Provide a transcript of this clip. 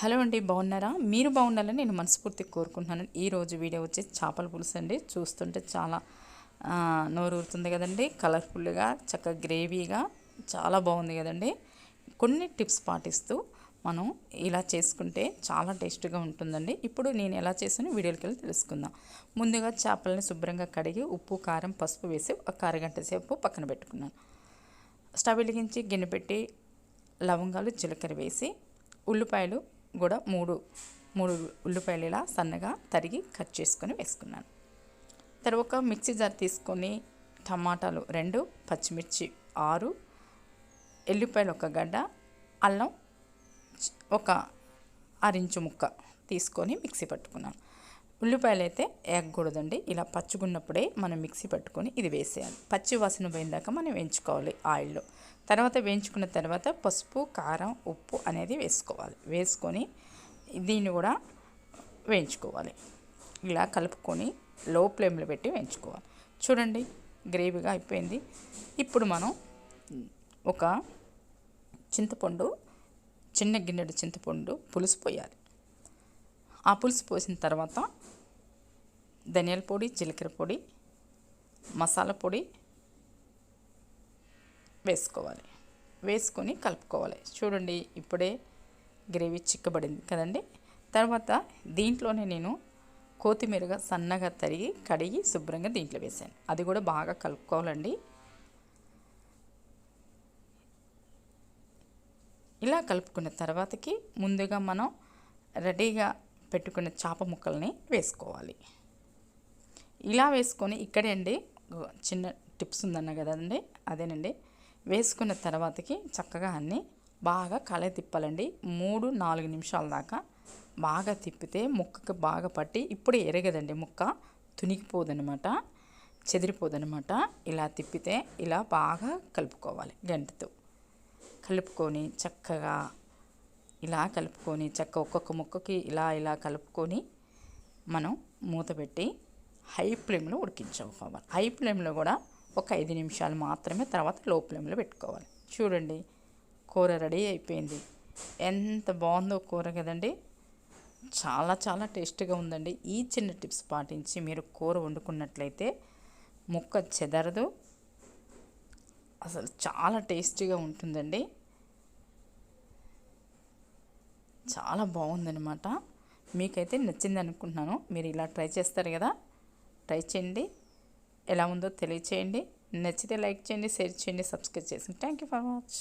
Hello అండి బాగున్నారా? మీరు బాగుండాలని నేను మనస్ఫూర్తి కోరుకుంటున్నాను. ఈరోజు వీడియో వచ్చి చేపల పులుసు అండి. చూస్తుంటే చాలా నోరు కదండి. కలర్ఫుల్గా చక్కగా గ్రేవీగా చాలా బాగుంది కదండి. కొన్ని టిప్స్ పాటిస్తూ మనం ఇలా చేసుకుంటే చాలా టేస్ట్గా ఉంటుందండి. ఇప్పుడు నేను ఎలా చేసానో వీడియోకి వెళ్ళి తెలుసుకుందాం. ముందుగా చేపలని శుభ్రంగా కడిగి ఉప్పు కారం పసుపు వేసి ఒక అరగంట సేపు పక్కన పెట్టుకున్నాను. స్టవ్ వెలిగించి గిన్నె పెట్టి లవంగాలు జీలకర్ర వేసి ఉల్లిపాయలు కూడా మూడు మూడు ఉల్లిపాయలు ఇలా సన్నగా తరిగి కట్ చేసుకొని వేసుకున్నాను. తర్వాత మిక్సీ జార్ తీసుకొని టమాటాలు రెండు పచ్చిమిర్చి ఆరు ఎల్లిపాయలు ఒక గడ్డ అల్లం ఒక అరించు ముక్క తీసుకొని మిక్సీ పట్టుకున్నాను. ఉల్లిపాయలు అయితే వేయకూడదండి ఇలా పచ్చుకున్నప్పుడే మనం మిక్సీ పట్టుకొని ఇది వేసేయాలి. పచ్చి వాసన పోయిందాక మనం వేయించుకోవాలి ఆయిల్లో. తర్వాత వేయించుకున్న తర్వాత పసుపు కారం ఉప్పు అనేది వేసుకోవాలి. వేసుకొని దీన్ని కూడా వేయించుకోవాలి. ఇలా కలుపుకొని లో ఫ్లేమ్లో పెట్టి వేయించుకోవాలి. చూడండి గ్రేవీగా అయిపోయింది. ఇప్పుడు మనం ఒక చింతపండు చిన్న గిన్నెడు చింతపండు పులుసు పోయాలి. ఆ పులుసు పోసిన తర్వాత ధనియాల పొడి జీలకర్ర పొడి మసాలా పొడి వేసుకోవాలి. వేసుకొని కలుపుకోవాలి. చూడండి ఇప్పుడే గ్రేవీ చిక్కబడింది కదండి. తర్వాత దీంట్లోనే నేను కొత్తిమీరగా సన్నగా తరిగి కడిగి శుభ్రంగా దీంట్లో వేసాను. అది కూడా బాగా కలుపుకోవాలండి. ఇలా కలుపుకున్న తర్వాతకి ముందుగా మనం రెడీగా పెట్టుకున్న చేప ముక్కల్ని వేసుకోవాలి. ఇలా వేసుకొని ఇక్కడే అండి చిన్న టిప్స్ ఉందన్న కదండి అదేనండి. వేసుకున్న తర్వాతకి చక్కగా అన్నీ బాగా కళ తిప్పాలండి. మూడు నాలుగు నిమిషాల దాకా బాగా తిప్పితే ముక్కకి బాగా పట్టి ఇప్పుడు ఎరగదండి ముక్క తునిగిపోదనమాట చెదిరిపోదనమాట ఇలా తిప్పితే ఇలా బాగా కలుపుకోవాలి గంటతో. కలుపుకొని చక్కగా ఇలా కలుపుకొని చక్క ఒక్కొక్క ముక్కకి ఇలా ఇలా కలుపుకొని మనం మూత పెట్టి హై ఫ్లేమ్లో ఉడికించుకోవాలి హై ఫ్లేమ్లో కూడా ఒక ఐదు నిమిషాలు మాత్రమే తర్వాత లో ఫ్లేమ్లో పెట్టుకోవాలి. చూడండి కూర రెడీ అయిపోయింది. ఎంత బాగుందో కూర కదండి. చాలా చాలా టేస్ట్గా ఉందండి. ఈ చిన్న టిప్స్ పాటించి మీరు కూర వండుకున్నట్లయితే ముక్క చెదరదు. అసలు చాలా టేస్టీగా ఉంటుందండి. చాలా బాగుందనమాట మీకైతే నచ్చింది అనుకుంటున్నాను మీరు ఇలా ట్రై చేస్తారు కదా. ట్రై చేయండి. ఎలా ఉందో తెలియచేయండి. నచ్చితే లైక్ చేయండి షేర్ చేయండి సబ్స్క్రైబ్ చేసి. Thank you for watch.